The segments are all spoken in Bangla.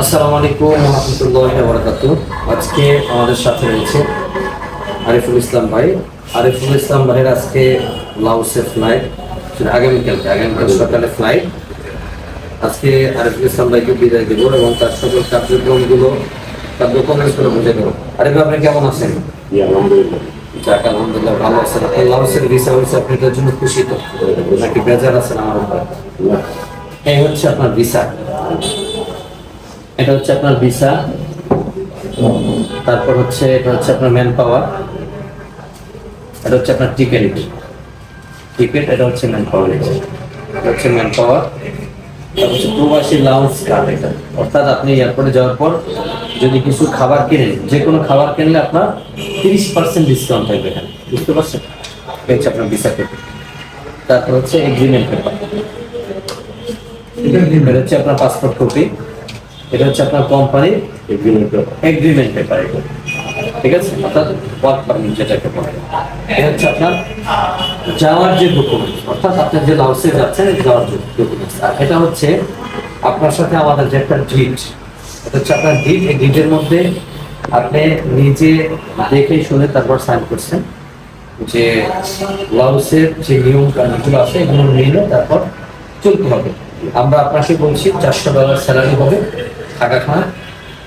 আসসালামু আলাইকুম রহমতুল্লাহ বরকাত আজকে আমাদের সাথে রয়েছে আরিফুল ইসলাম ভাই। আরিফুল ইসলাম ভাইয়ের আজকে লাউসের ফ্লাইট আগামীকালকে আগামীকাল সকালে ফ্লাইট আজকে আরিফুল ইসলাম ভাইকে বিদায় দেবো এবং তার সকল কার্যক্রমগুলো তার ডকুমেন্টসগুলো বুঝে দেবো আরিফ আপনি কেমন আছেন? যাক আলহামদুলিল্লাহ ভালো আছেন। আপনি লাউসের ভিসা হয়েছে আপনি এটার জন্য খুশি তো? নাকি বেজার আছেন আমার উপরে? এই হচ্ছে আপনার ভিসা। এটা হচ্ছে আপনার ভিসা, তারপর হচ্ছে এটা হচ্ছে আপনার ম্যান পাওয়ার এটা হচ্ছে আপনার টিকেট টিকেট এটা হচ্ছে ম্যান পাওয়ার এটা হচ্ছে ম্যান পাওয়ার এটা হচ্ছে প্রবাসী লাউন্স কার্ড এটা। অর্থাৎ আপনি এয়ারপোর্টে যাওয়ার পর যদি কিছু খাবার কিনেন, যে কোনো খাবার কিনলে আপনার তিরিশ পার্সেন্ট ডিসকাউন্ট থাকবে এখানে। বুঝতে পারছেন? হচ্ছে আপনার ভিসা পেপার তারপর হচ্ছে এগ্রিমেন্ট পেপার এটা হচ্ছে আপনার পাসপোর্ট কপি এটা হচ্ছে আপনার কোম্পানির এগ্রিমেন্ট পেপার ঠিক আছে? অর্থাৎ ওয়ার্ক পারমিট যেটাকে বলে। এটা হচ্ছে আপনার যাওয়ার যে ডকুমেন্ট অর্থাৎ আপনার যে লাউসে যাচ্ছেন যাওয়ার ডকুমেন্টস আর এটা হচ্ছে আপনার সাথে আমাদের যে একটা ডিট এটা হচ্ছে আপনার ডিট এই ডিটের মধ্যে আপনি নিজে দেখে শুনে তারপর সাইন করছেন যে লাউসের যে নিয়ম কানুনগুলো আছে, এগুলো মেনে তারপর চলতে হবে। আমরা আপনাকে বলছি, চারশো ডলার স্যালারি হবে। থাকা খাওয়া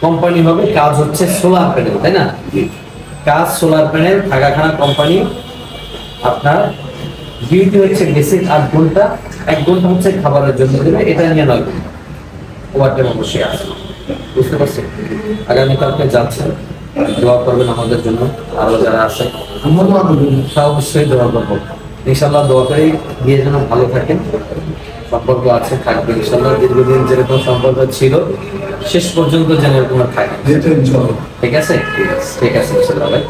কোম্পানি হবে কাজ হচ্ছে সোলার প্যানেল তাই না? কাজ সোলার প্যানেল থাকা খানা কোম্পানি আপনার ডিউটি হচ্ছে বেসিক আট ঘণ্টা এক ঘণ্টা হচ্ছে খাবারের জন্য দেবে এটা নিয়ে নয়। ওভার টাইম অবশ্যই আছে। বুঝতে পারছেন? আগামীকালকে যাচ্ছেন দোয়া করবেন আমাদের জন্য আরও যারা আছে তা অবশ্যই দোয়া করব। ইনশাল্লাহ দোয়া করি গিয়ে যেন ভালো থাকেন। সম্পর্ক আছে থাকবে ইনশাল্লাহ দীর্ঘদিন যেরকম সম্পর্ক ছিল শেষ পর্যন্ত যেন এরকম থাকে ঠিক আছে? ঠিক আছে ইনশাল্লাহ ভাই।